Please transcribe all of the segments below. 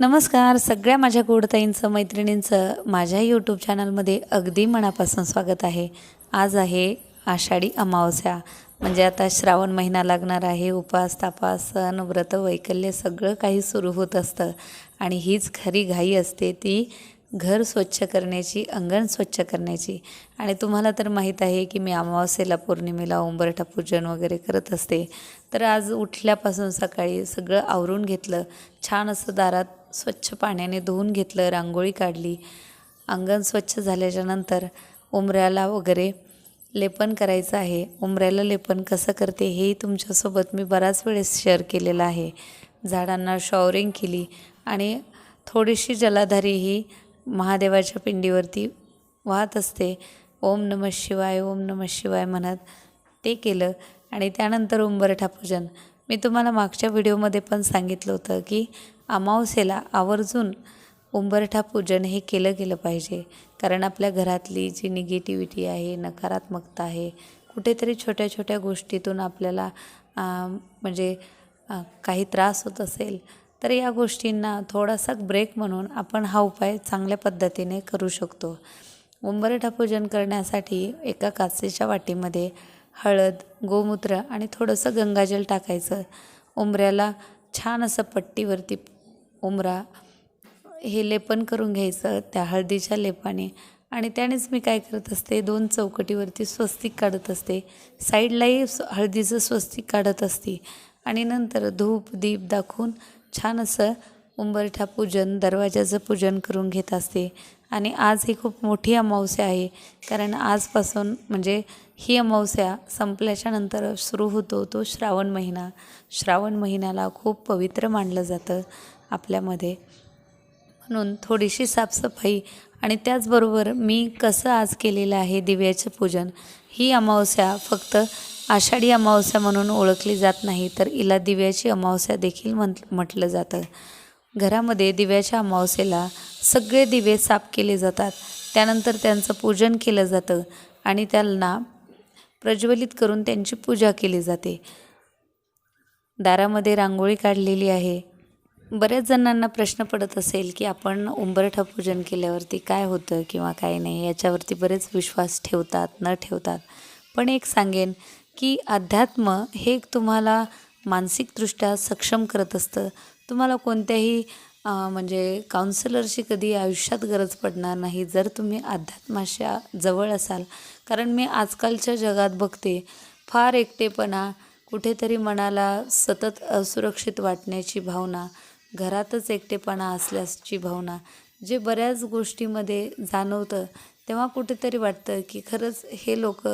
नमस्कार. सगळ्या माझ्या गोडताईंचं मैत्रिणींचं माझ्या यूट्यूब चॅनलमध्ये अगदी मनापासून स्वागत आहे. आज आहे आषाढी अमावस्या. म्हणजे आता श्रावण महिना लागणार आहे. उपास तापास सण व्रत वैकल्य सगळं काही सुरू होत असतं. आणि हीच खरी घाई असते ती घर स्वच्छ करण्याची अंगण स्वच्छ करण्याची. आणि तुम्हाला तर माहीत आहे की मी अमावस्येला पौर्णिमेला उंबरठा पूजन वगैरे करत असते. तर आज उठल्यापासून सकाळी सगळं आवरून घेतलं. छान असं दारात स्वच्छ पाण्याने धुवून घेतलं रांगोळी काढली. अंगण स्वच्छ झाल्याच्यानंतर उंबऱ्याला वगैरे लेपन करायचं आहे. उंबऱ्याला लेपन कसं करते हेही तुमच्यासोबत मी बराच वेळेस शेअर केलेलं आहे. झाडांना शॉवरिंग केली आणि थोडीशी जलाधारी ही महादेवाच्या पिंडीवरती वाहत असते. ओम नमः शिवाय ओम नमः शिवाय म्हणत ते केलं आणि त्यानंतर उंबरठा पूजन. मी तुम्हाला मागच्या व्हिडिओमध्ये पण सांगितलं होतं की अमावस्येला आवर्जून उंबरठा पूजन हे केलं गेलं पाहिजे. कारण आपल्या घरातली जी निगेटिव्हिटी आहे नकारात्मकता आहे कुठेतरी छोट्या छोट्या गोष्टीतून आपल्याला म्हणजे काही त्रास होत असेल तर या गोष्टींना थोडासा ब्रेक म्हणून आपण हा उपाय चांगल्या पद्धतीने करू शकतो. उंबरठा पूजन करण्यासाठी एका काचेच्या वाटीमध्ये हळद गोमूत्र आणि थोडंसं गंगाजल टाकायचं. उंबऱ्याला छान असं पट्टीवरती उंबरा. हे लेपन करून घ्यायचं त्या हळदीच्या लेपाने. आणि त्यानेच मी काय करत असते दोन चौकटीवरती स्वस्तिक काढत असते. साईडलाही हळदीचं स्वस्तिक काढत असते. आणि नंतर धूप दीप दाखवून छान असं उंबरठा पूजन दरवाजाचं पूजन करून घेत असते. आणि आज ही खूप मोठी अमावस्या आहे. कारण आजपासून म्हणजे ही अमावस्या संपल्याच्या नंतर सुरू होतो तो श्रावण महिना. श्रावण महिन्याला खूप पवित्र मानलं जातं आपल्यामध्ये. म्हणून थोडीशी साफसफाई आणि त्याचबरोबर मी कसं आज केलेलं आहे दिव्याचं पूजन ही अमावस्या फक्त आषाढी अमावस्या म्हणून ओळखली जात नाही तर हिला दिव्याची अमावस्या देखील म्हट म्हटलं जातं. घरामध्ये दिव्याच्या अमावस्येला सगळे दिवे साफ केले जातात. त्यानंतर त्यांचं पूजन केलं जातं आणि त्यांना प्रज्वलित करून त्यांची पूजा केली जाते. दारामध्ये रांगोळी काढलेली आहे. बऱ्याच जणांना प्रश्न पडत असेल की आपण उंबरठा पूजन केल्यावरती काय होतं किंवा काय नाही याच्यावरती बरेच विश्वास ठेवतात न ठेवतात. पण एक सांगेन की अध्यात्म हे तुम्हाला मानसिकदृष्ट्या सक्षम करत असतं. तुम्हाला कोणत्याही म्हणजे काउन्सिलरची कधी आयुष्यात गरज पडणार नाही जर तुम्ही अध्यात्माशा जवळ असाल. कारण मी आजकालच्या जगात बघते फार एकटेपणा कुठेतरी मनाला सतत असुरक्षित वाटण्याची भावना घरातच एकटेपणा असल्याची भावना जे बऱ्याच गोष्टीमध्ये जाणवतं तेव्हा कुठेतरी वाटतं की खरंच हे लोक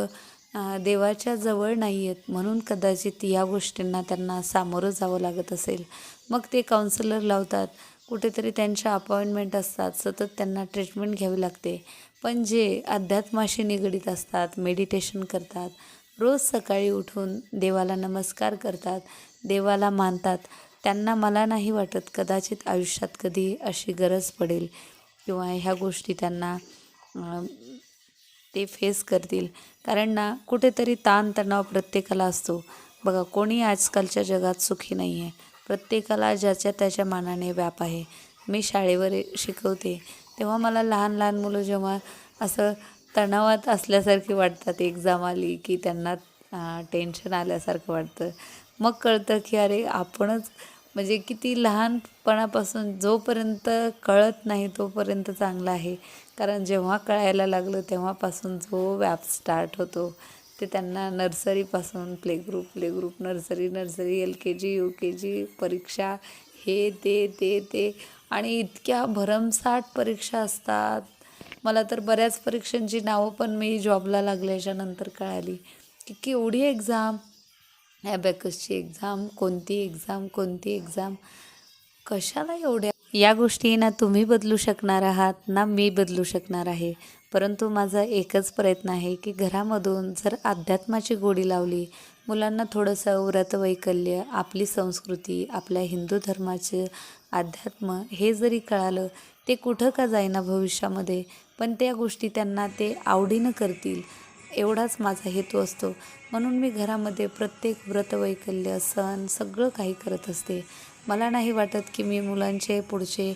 देवाच्या जवळ नाही आहेत म्हणून कदाचित या गोष्टींना त्यांना सामोरं जावं लागत असेल. मग ते काउन्सिलर लावतात. कुठेतरी त्यांच्या अपॉइंटमेंट असतात. सतत त्यांना ट्रीटमेंट घ्यावी लागते. पण जे अध्यात्माशी निगडीत असतात मेडिटेशन करतात रोज सकाळी उठून देवाला नमस्कार करतात देवाला मानतात त्यांना मला नाही वाटत कदाचित आयुष्यात कधी अशी गरज पडेल किंवा ह्या गोष्टी त्यांना ते फेस करतील. कारण ना कुठेतरी ताणतणाव प्रत्येकाला असतो. बघा कोणी आजकालच्या जगात सुखी नाही आहे प्रत्येकाला ज्याच्या त्याच्या मानाने व्याप आहे. मी शाळेवर शिकवते. तेव्हा मला लहान लहान मुलं जेव्हा असं तणावात असल्यासारखी वाटतात एक्झाम आली की त्यांना टेन्शन आल्यासारखं वाटतं. मग कळतं की अरे आपणच म्हणजे किती लहानपणापासून जोपर्यंत कळत नाही तोपर्यंत चांगला आहे. कारण जेव्हा कळायला लागलं तेव्हापासून जो व्याप स्टार्ट होतो. ते त्यांना नर्सरीपासून play group play group nursery nursery L K G U K G परीक्षा हे ते ते ते. आणि इतक्या भरमसाठ परीक्षा असतात. मला तर बऱ्याच परीक्षांची नावं पण मी जॉबला लागल्याच्या नंतर कळाली. की केवढी एक्झाम ॲबॅकसची एक्झाम कोणती एक्झाम कोणती एक्झाम कशाला एवढ्या? या गोष्टी ना तुम्ही बदलू शकणार आहात ना मी बदलू शकणार आहे? परंतु माझा एकच प्रयत्न आहे की घरामधून जर अध्यात्माची गोडी लावली मुलांना थोडंसं व्रतवैकल्य आपली संस्कृती आपल्या हिंदू धर्माचे अध्यात्म हे जरी कळालं ते कुठं का जाईना भविष्यामध्ये पण त्या गोष्टी त्यांना ते आवडीनं करतील एवढाच माझा हेतू असतो. म्हणून मी घरामध्ये प्रत्येक व्रतवैकल्य सण सगळं काही करत असते. मला नाही वाटत की मी मुलांचे पुढचे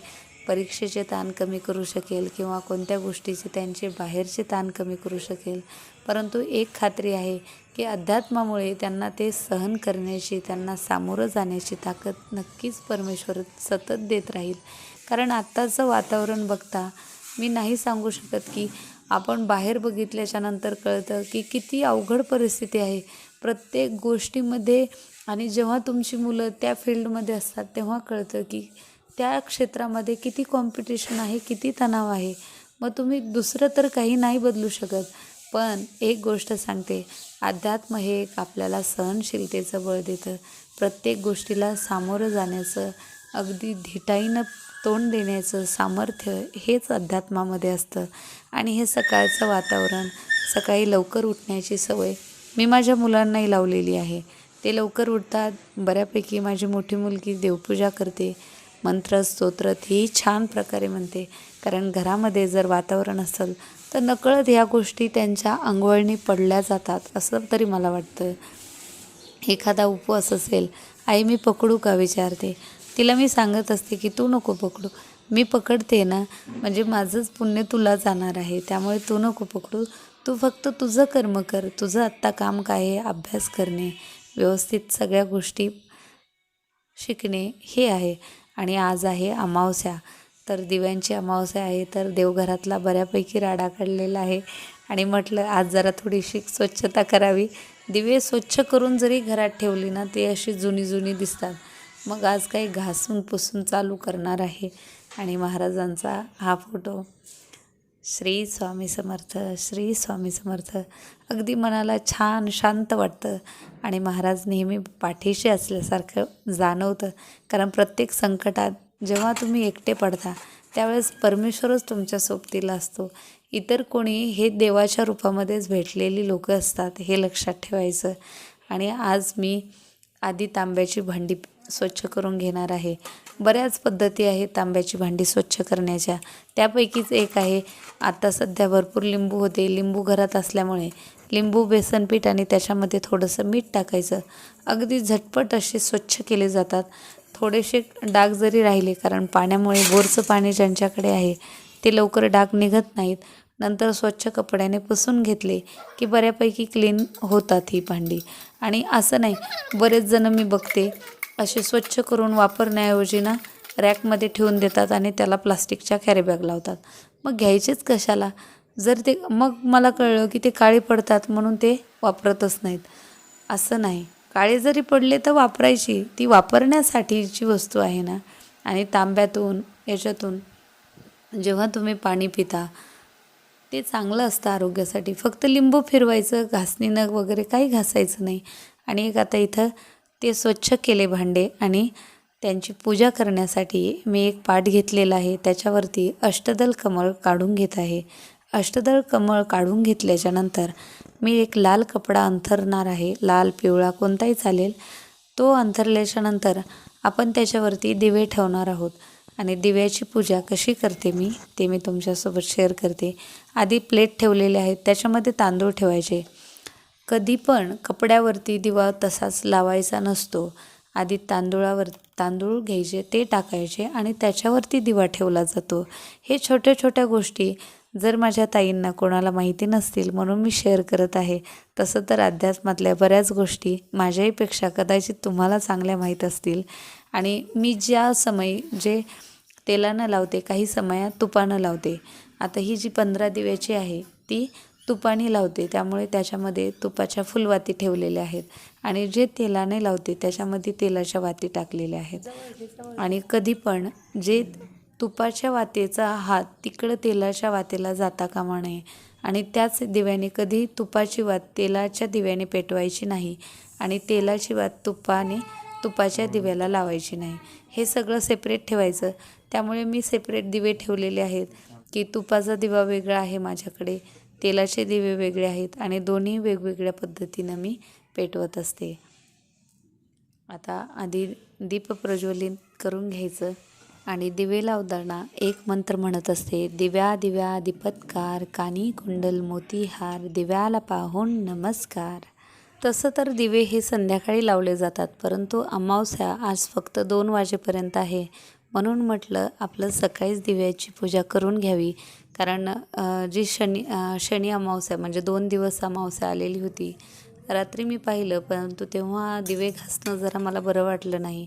परीक्षेचे ताण कमी करू शकेल किंवा कोणत्या गोष्टीचे त्यांचे बाहेरचे ताण कमी करू शकेल. परंतु एक खात्री आहे की अध्यात्मामुळे त्यांना ते सहन करण्याची त्यांना सामोरं जाण्याची ताकद नक्कीच परमेश्वर सतत देत राहील. कारण आत्ताचं वातावरण बघता मी नाही सांगू शकत की आपण बाहेर बघितल्याच्या नंतर कळतं की किती अवघड परिस्थिती आहे. प्रत्येक गोष्टीमध्ये आणि जेव्हा तुमची मुलं त्या फील्डमध्ये असतात तेव्हा कळतं की त्या क्षेत्रामध्ये किती कॉम्पिटिशन आहे किती तणाव आहे? मग तुम्ही दुसरं तर काही नाही बदलू शकत. पण एक गोष्ट सांगते. अध्यात्म हे एक आपल्याला सहनशीलतेचं बळ देतं. प्रत्येक गोष्टीला सामोरं जाण्याचं अगदी धिटाईनं तोंड देण्याचं सामर्थ्य हेच अध्यात्मामध्ये असतं. आणि हे सकाळचं वातावरण सकाळी लवकर उठण्याची सवय मी माझ्या मुलांनाही लावलेली आहे. ते लवकर उठतात. बऱ्यापैकी माझी मोठी मुलगी देवपूजा करते. मंत्र स्तोत्र ही छान प्रकारे म्हणते. कारण घरामध्ये जर वातावरण असेल तर नकळत ह्या गोष्टी त्यांच्या अंगवळणी पडल्या जातात असं तरी मला वाटतं. एखादा उपवास असेल आई मी पकडू का? विचारते. तिला मी सांगत असते की तू नको पकडू. मी पकडते ना. म्हणजे माझंच पुण्य तुला जाणार आहे. त्यामुळे तू नको पकडू. तू फक्त तुझं कर्म कर. तुझं आत्ता काम काय आहे? अभ्यास करणे. व्यवस्थित सगळ्या गोष्टी शिकणे हे आहे. आणि आज आहे अमावस्या. तर दिव्यांची अमावस्या आहे तर देवघरातला बऱ्यापैकी राडा काढलेला आहे. आणि म्हटलं आज जरा थोडीशी स्वच्छता करावी. दिवे स्वच्छ करून जरी घरात ठेवली ना ते अशी जुनी जुनी दिसतात. मग आज काही घासून पुसून चालू करणार आहे. आणि महाराजांचा हा फोटो श्री स्वामी समर्थ श्री स्वामी समर्थ. अगदी मनाला छान शांत वाटतं आणि महाराज नेहमी पाठीशी असल्यासारखं जाणवतं. कारण प्रत्येक संकटात जेव्हा तुम्ही एकटे पडता त्यावेळेस परमेश्वरच तुमच्या सोबतीला असतो. इतर कोणी हे देवाच्या रूपामध्येच भेटलेली लोकं असतात हे लक्षात ठेवायचं. आणि आज मी आधी तांब्याची भांडी स्वच्छ करून घेणार आहे. बऱ्याच पद्धती आहेत तांब्याची भांडी स्वच्छ करण्याच्या. त्यापैकीच एक आहे आता सध्या भरपूर लिंबू होते. लिंबू घरात असल्यामुळे लिंबू बेसन पीठ आणि त्याच्यामध्ये थोडंसं मीठ टाकायचं. अगदी झटपट असे स्वच्छ केले जातात. थोडेसे डाग जरी राहिले कारण पाण्यामुळे बोरचं पाणी ज्यांच्याकडे आहे ते लवकर डाग निघत नाहीत. नंतर स्वच्छ कपड्याने पुसून घेतले की बऱ्यापैकी क्लीन होतात ही भांडी. आणि असं नाही बरेच जण मी बघते असे स्वच्छ करून वापरण्याऐवजी ना रॅकमध्ये ठेवून देतात आणि त्याला प्लास्टिकच्या कॅरीबॅग लावतात. मग घ्यायचेच कशाला? जर ते मग मला कळलं की ते काळे पडतात म्हणून ते वापरतच नाहीत. असं नाही. काळे जरी पडले तर वापरायची. ती वापरण्यासाठीची वस्तू आहे ना. आणि तांब्यातून याच्यातून जेव्हा तुम्ही पाणी पिता ते चांगलं असतं आरोग्यासाठी. फक्त लिंबू फिरवायचं घासणीनं वगैरे काही घासायचं नाही. आणि एक आता इथं ते स्वच्छ केले भांडे आणि त्यांची पूजा करण्यासाठी मी एक पाट घेतलेला आहे. त्याच्यावरती अष्टदल कमळ काढून घेत आहे. अष्टदल कमळ काढून घेतल्याच्यानंतर मी एक लाल कपडा अंथरणार आहे. लाल पिवळा कोणताही चालेल. तो अंथरल्याच्यानंतर आपण त्याच्यावरती दिवे ठेवणार आहोत. आणि दिव्याची पूजा कशी करते मी ते मी तुमच्यासोबत शेअर करते. आधी प्लेट ठेवलेले आहेत. त्याच्यामध्ये तांदूळ ठेवायचे. कधी पण कपड्यावरती दिवा तसाच लावायचा नसतो. आधी तांदूळावर तांदूळ घ्यायचे ते टाकायचे आणि त्याच्यावरती दिवा ठेवला जातो. हे छोट्या छोट्या गोष्टी जर माझ्या ताईंना कोणाला माहिती नसतील म्हणून मी शेअर करत आहे. तसं तर अध्यात्मातल्या बऱ्याच गोष्टी माझ्याहीपेक्षा कदाचित तुम्हाला चांगल्या माहीत असतील. आणि मी ज्या समय जे तेलानं लावते काही समयात तुपानं लावते. आता ही जी पंधरा दिव्याची आहे ती तुपाने लावते त्यामुळे त्याच्यामध्ये तुपाच्या फुलवाती ठेवलेल्या आहेत. आणि जे तेलाने लावते त्याच्यामध्ये तेलाच्या वाती टाकलेल्या आहेत. आणि कधी पण जे तुपाच्या वातेचा हात तिकडं तेलाच्या वातेला जाता कामा नये. आणि त्याच दिव्याने कधी तुपाची वात तेलाच्या दिव्याने पेटवायची नाही आणि तेलाची वात तुपाने तुपाच्या दिव्याला लावायची नाही. हे सगळं सेपरेट ठेवायचं. त्यामुळे मी सेपरेट दिवे ठेवलेले आहेत की तुपाचा दिवा वेगळा आहे माझ्याकडे. तेलाचे दिवे वेगळे आहेत आणि दोन्ही वेगवेगळ्या पद्धतीनं मी पेटवत असते. आता आधी दीप प्रज्वलित करून घ्यायचं आणि दिवे लावताना एक मंत्र म्हणत असते दिव्या दिव्या दीपत्कार कानी कुंडल मोतीहार दिव्याला पाहून नमस्कार. तसं तर दिवे हे संध्याकाळी लावले जातात परंतु अमावस्या आज फक्त दोन वाजेपर्यंत आहे. म्हणून म्हटलं आपलं सकाळीच दिव्याची पूजा करून घ्यावी. कारण जी शनी अ, शनी अमावस्या म्हणजे दोन दिवस अमावस्या आलेली होती रात्री मी पाहिलं परंतु तेव्हा दिवे घासणं जरा मला बरं वाटलं नाही.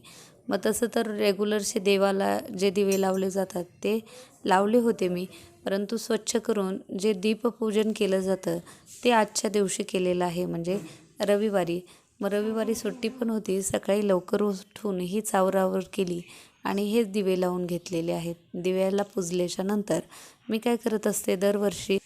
मग तसं तर रेग्युलरचे देवाला जे दिवे लावले जातात ते लावले होते मी. परंतु स्वच्छ करून जे दीपपूजन केलं जातं ते आजच्या दिवशी केलेलं आहे. म्हणजे रविवारी. मग रविवारी सुट्टी पण होती. सकाळी लवकर उठून ही चावरावर केली आणि हेच दिवे लावून घेतलेले आहेत. दिव्याला पुजल्याच्या नंतर मी काय करत असते? दरवर्षी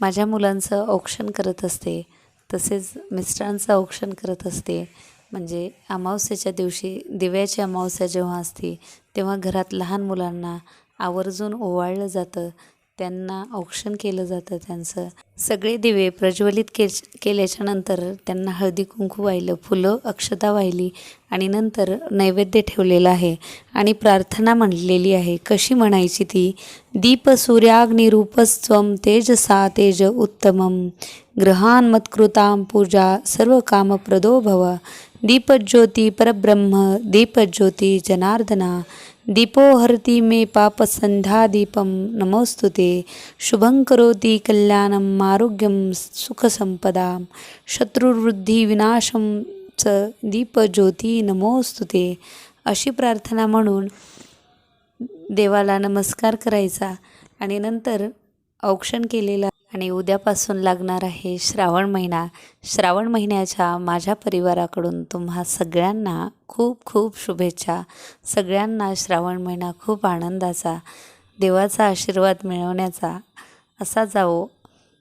माझ्या मुलांचं औक्षण करत असते. तसेच मिस्टरांचं औक्षण करत असते. म्हणजे अमावस्याच्या दिवशी दिव्याची अमावस्या जेव्हा असते तेव्हा घरात लहान मुलांना आवर्जून ओवाळलं जातं. त्यांना औक्षण केलं जातं त्यांचं. सगळे दिवे प्रज्वलित के केल्याच्यानंतर त्यांना हळदी कुंकू वाहिलं फुलं अक्षता वाहिली आणि नंतर नैवेद्य ठेवलेलं आहे आणि प्रार्थना म्हणलेली आहे. कशी म्हणायची ती? दीप सूर्याग्निरूपस्त्वं तेजसा तेज उत्तमं. ग्रहान् मत्कृतां पूजा सर्व कामप्रदो भव. दीपज्योती परब्रह्म दीपज्योती जनार्दना. दीपोहरती मे पापसन्ध्यादीपं नमोऽस्तु ते। शुभं करोति कल्याणम् आरोग्यं सुखसम्पदां शत्रुवृद्धिविनाशं च दीपज्योती। नमोऽस्तु ते। अशी प्रार्थना म्हणून देवाला नमस्कार करायचा आणि नंतर औक्षण केलेला आणि उद्यापासून लागणार आहे श्रावण महिना. श्रावण महिन्याच्या माझ्या परिवाराकडून तुम्हा सगळ्यांना खूप खूप शुभेच्छा. सगळ्यांना श्रावण महिना खूप आनंदाचा देवाचा आशीर्वाद मिळवण्याचा असा जावो.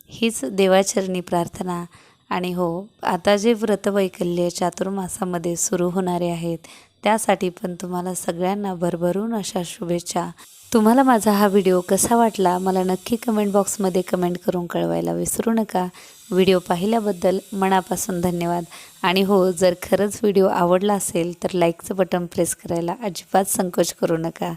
हीच देवाचरणी प्रार्थना. आणि हो आता जे व्रतवैकल्य चातुर्मासामध्ये सुरू होणारे आहेत त्यासाठी पण तुम्हाला सगळ्यांना भरभरून अशा शुभेच्छा. तुम्हाला माझा हा व्हिडिओ कसा वाटला मला नक्की कमेंट बॉक्समध्ये कमेंट करून कळवायला विसरू नका. व्हिडिओ पाहिल्याबद्दल मनापासून धन्यवाद. आणि हो जर खरंच व्हिडिओ आवडला असेल तर लाईकचं बटन प्रेस करायला अजिबात संकोच करू नका.